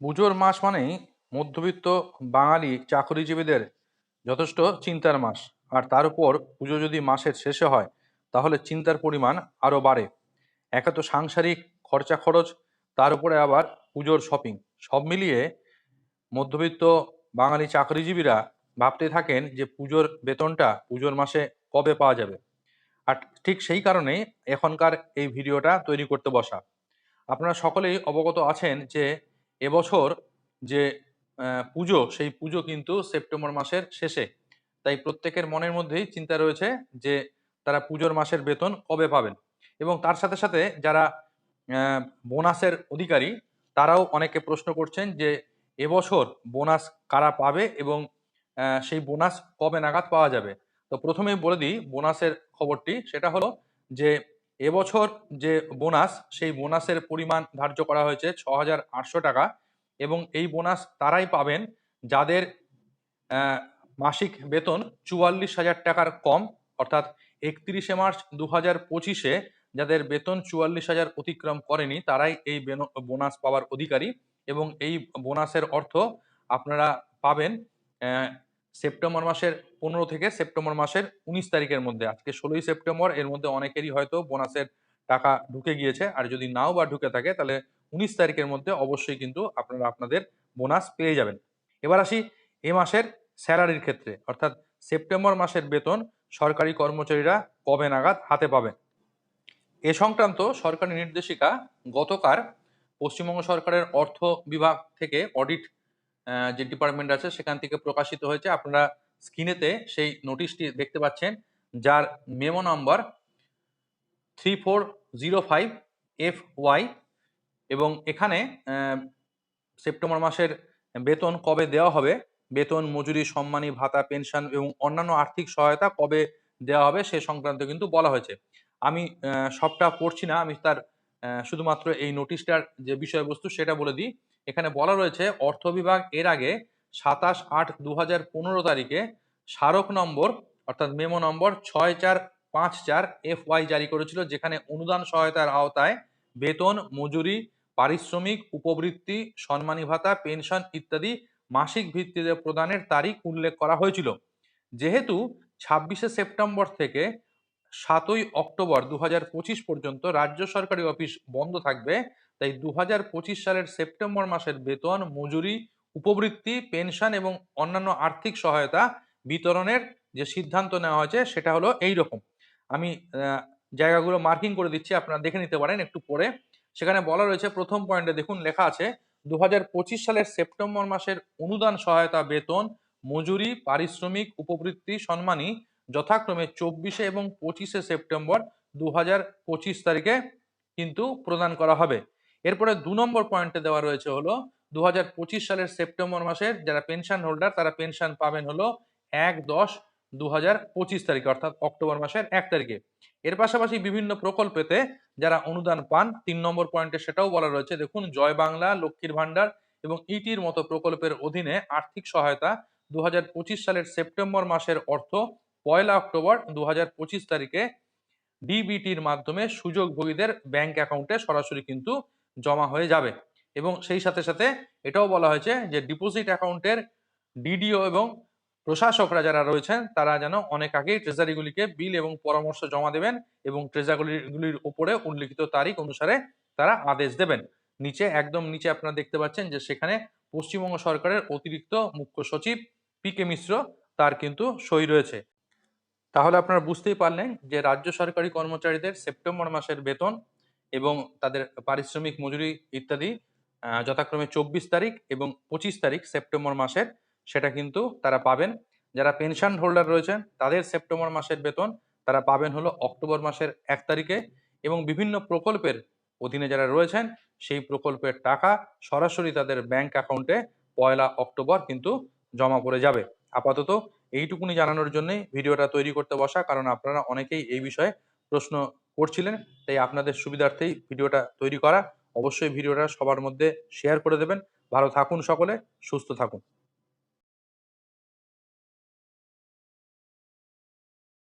পুজোর মাস মানেই মধ্যবিত্ত বাঙালি চাকরিজীবীদের যথেষ্ট চিন্তার মাস। আর তার উপর পুজো যদি মাসের শেষে হয়, তাহলে চিন্তার পরিমাণ আরও বাড়ে। একে তো সাংসারিক খরচা খরচ, তার উপরে আবার পুজোর শপিং সব মিলিয়ে মধ্যবিত্ত বাঙালি চাকরিজীবীরা ভাবতে থাকেন যে পুজোর বেতনটা পুজোর মাসে কবে পাওয়া যাবে। আর ঠিক সেই কারণেই এখনকার এই ভিডিওটা তৈরি করতে বসা। আপনারা সকলেই অবগত আছেন যে এবছর যে পুজো, সেই পুজো কিন্তু সেপ্টেম্বর মাসের শেষে। তাই প্রত্যেকের মনের মধ্যেই চিন্তা রয়েছে যে, তারা পুজোর মাসের বেতন কবে পাবেন? এবং তার সাথে সাথে যারা বোনাসের অধিকারী, তারাও অনেকে প্রশ্ন করছেন যে, এবছর বোনাস কারা পাবে এবং সেই বোনাস কবে নাগাদ পাওয়া যাবে? তো প্রথমেই বলে দিই, বোনাসের খবরটি, সেটা হলো যে এবছর যে বোনাস, সেই বোনাসের পরিমাণ ধার্য করা হয়েছে ছ হাজার আটশো টাকা এবং এই বোনাস তারাই পাবেন যাদের মাসিক বেতন চুয়াল্লিশ হাজার টাকার কম, অর্থাৎ একত্রিশে মার্চ দু হাজার পঁচিশে যাদের বেতন চুয়াল্লিশ হাজার অতিক্রম করেনি, তারাই এই বেন- বোনাস পাওয়ার অধিকারী এবং এই বোনাসের অর্থ আপনারা পাবেন সেপ্টেম্বর মাসের পনেরো থেকে সেপ্টেম্বর মাসের উনিশ তারিখের মধ্যে। আজকে ষোলোই সেপ্টেম্বর, এর মধ্যে অনেকেরই হয়তো বোনাসের টাকা ঢুকে গিয়েছে। আর যদি নাও বা ঢুকে থাকে, তাহলে উনিশ তারিখের মধ্যে অবশ্যই কিন্তু আপনারা আপনাদের বোনাস পেয়ে যাবেন। এবার আসি এ মাসের স্যালারির ক্ষেত্রে। অর্থাৎ সেপ্টেম্বর মাসের বেতন সরকারি কর্মচারীরা কবে নাগাদ হাতে পাবেন এ সংক্রান্ত সরকারি নির্দেশিকা গতকাল পশ্চিমবঙ্গ সরকারের অর্থ বিভাগ থেকে অডিট যে ডিপার্টমেন্ট আছে, সেখান থেকে প্রকাশিত হয়েছে। আপনারা স্ক্রিনেতে সেই নোটিশটি দেখতে পাচ্ছেন, যার memo number three four zero five F Y এবং এখানে সেপ্টেম্বর মাসের বেতন কবে দেওয়া হবে, বেতন, মজুরি, সম্মানী, ভাতা পেনশন এবং অন্যান্য আর্থিক সহায়তা কবে দেওয়া হবে, সে সংক্রান্ত কিন্তু বলা হয়েছে। আমি সবটা পড়ছি না, আমি তার শুধুমাত্র এই নোটিশটার যে বিষয়বস্তু, সেটা বলে দিই। এখানে বলা রয়েছে, অর্থ বিভাগ এর আগে সাতাশ আট দু হাজার পনেরো তারিখে স্মারক নম্বর, অর্থাৎ মেমো নম্বর ছয় চার পাঁচ চার এফ ওয়াই জারি করেছিল, যেখানে অনুদান সহায়তার আওতায় বেতন, মজুরি, পারিশ্রমিক, উপবৃত্তি, সম্মানী ভাতা, পেনশন ইত্যাদি মাসিক ভিত্তিতে প্রদানের তারিখ উল্লেখ করা হয়েছিল। যেহেতু ছাব্বিশে সেপ্টেম্বর থেকে সাতই অক্টোবর দু হাজার পঁচিশ পর্যন্ত রাজ্য সরকারি অফিস বন্ধ থাকবে তাই দু হাজার পঁচিশ সালের সেপ্টেম্বর মাসের বেতন, মজুরি, উপবৃত্তি, পেনশন এবং অন্যান্য আর্থিক সহায়তা বিতরণের যে সিদ্ধান্ত নেওয়া হয়েছে সেটা হলো এই রকম আমি জায়গাগুলো মার্কিং করে দিচ্ছি, আপনারা দেখে নিতে পারেন একটু পরে। সেখানে বলা রয়েছে, প্রথম পয়েন্টে দেখুন, লেখা আছে দু হাজার পঁচিশ সালের সেপ্টেম্বর মাসের অনুদান সহায়তা বেতন, মজুরি, পারিশ্রমিক, উপবৃত্তি, সম্মানী যথাক্রমে চব্বিশে এবং পঁচিশে সেপ্টেম্বর দু হাজার পঁচিশ তারিখে কিন্তু প্রদান করা হবে। এরপরে দু নম্বর পয়েন্টে দেওয়া রয়েছে হলো দু হাজার পঁচিশ সালের সেপ্টেম্বর মাসের যারা পেনশন হোল্ডার তারা পেনশন পাবেন হলো এক দশ দু তারিখে, অর্থাৎ অক্টোবর মাসের এক তারিখে। এর পাশাপাশি বিভিন্ন প্রকল্পেতে যারা অনুদান পান, তিন নম্বর পয়েন্টে সেটাও বলা রয়েছে। দেখুন, জয় বাংলা, লক্ষ্মীর ভান্ডার এবং ইটির মতো প্রকল্পের অধীনে আর্থিক সহায়তা দু হাজার পঁচিশ সালের সেপ্টেম্বর মাসের অর্থ পয়লা অক্টোবর দু হাজার পঁচিশ তারিখে ডিবিটির মাধ্যমে সুযোগভোগীদের ব্যাংক অ্যাকাউন্টে সরাসরি কিন্তু জমা হয়ে যাবে। এবং সেই সাথে সাথে এটাও বলা হয়েছে যে ডিপোজিট অ্যাকাউন্টের ডিডিও এবং প্রশাসকরা যারা রয়েছেন, তারা যেন অনেক আগেই ট্রেজারিগুলিকে বিল এবং পরামর্শ জমা দেবেন এবং ট্রেজারিগুলির উপরে উল্লিখিত তারিখ অনুসারে তারা আদেশ দেবেন। নিচে, একদম নিচে আপনারা দেখতে পাচ্ছেন যে সেখানে পশ্চিমবঙ্গ সরকারের অতিরিক্ত মুখ্য সচিব পি কে মিশ্র, তার কিন্তু সই রয়েছে। তাহলে আপনারা বুঝতেই পারলেন যে রাজ্য সরকারি কর্মচারীদের সেপ্টেম্বর মাসের বেতন এবং তাদের পারিশ্রমিক, মজুরি ইত্যাদি যথাক্রমে চব্বিশ তারিখ এবং পঁচিশ তারিখ সেপ্টেম্বর মাসের সেটা কিন্তু তারা পাবেন। যারা পেনশন হোল্ডার রয়েছেন, তাদের সেপ্টেম্বর মাসের বেতন তারা পাবেন হলো অক্টোবর মাসের এক তারিখে এবং বিভিন্ন প্রকল্পের অধীনে যারা রয়েছেন, সেই প্রকল্পের টাকা সরাসরি তাদের ব্যাংক অ্যাকাউন্টে পয়লা অক্টোবর কিন্তু জমা পড়ে যাবে। আপাতত এইটুকুনি জানানোর জন্যই ভিডিওটা তৈরি করতে বসা, কারণ আপনারা অনেকেই এই বিষয়ে প্রশ্ন করছিলেন, তাই আপনাদের সুবিধার্থেই ভিডিওটা তৈরি করা। অবশ্যই ভিডিওটা সবার মধ্যে শেয়ার করে দেবেন। ভালো থাকুন সকলে, সুস্থ থাকুন।